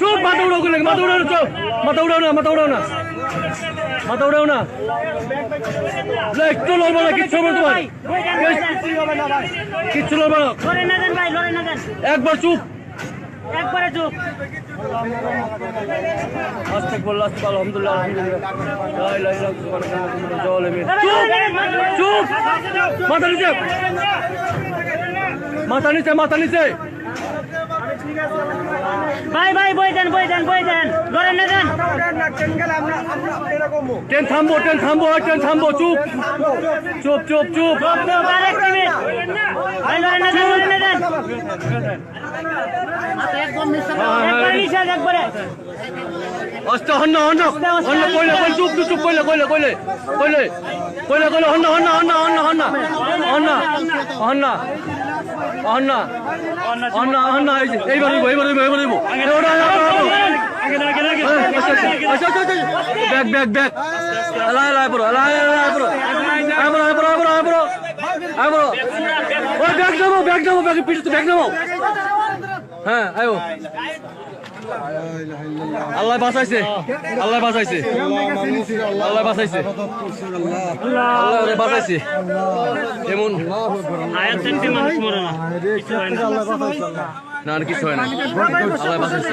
চুপ মাথা উড়াও করলে মাথা উড়াও চুপ। মাথা উড়াও না মাথা উড়াও না। মাথা উড়াও না। একটু লড়বো না কিচ্ছু হবে তোমার কিচ্ছু লড়বো না। একবার চুপ। একবারে চুপ আস্তে বলল আস্তে আলহামদুলিল্লাহ আলহামদুলিল্লাহ। লা ইলাহা ইল্লাল্লাহ সুবহানাল্লাহ জল এমে চুপ চুপ। মাথা নিচে। মাথা নিচে মাথা নিচে। ভাই ভাই বই দেন বই দেন বই দেন। লড়ে না দেন। ট্রেন থামবো ট্রেন থামবো ট্রেন থামবো চুপ। চুপ চুপ চুপ। আর এক মিনিট। ভাই না দেন না দেন। একদম নিষেধ একবারে অস্ত হন্ন হন্ন হন্ন কইলে কইলে চুপ চুপ কইলে কইলে কইলে কইলে কইলে কইলে হন্ন হন্ন হন্ন হন্ন হন্ন হন্ন হন্ন অহন্ন অহন্ন অহন্ন এইবার দিব এইবার দিব এইবার দিব ব্যাগ ব্যাগ ব্যাগ এলাই এলাই পুরো এলাই এলাই পুরো আইবো আইবো আইবো আইবো আইবো ও ব্যাগ দাও ব্যাগ দাও ব্যাগ পিটতে ব্যাগ দাও হ্যাঁ আইবো আল্লাহ বাঁচাইছে। আল্লাহ বাঁচাইছে। আল্লাহ বাঁচাইছে। আল্লাহ বাঁচাইছে। এমন। না, আর কিছু হয় না। আল্লাহ বাঁচাইছে।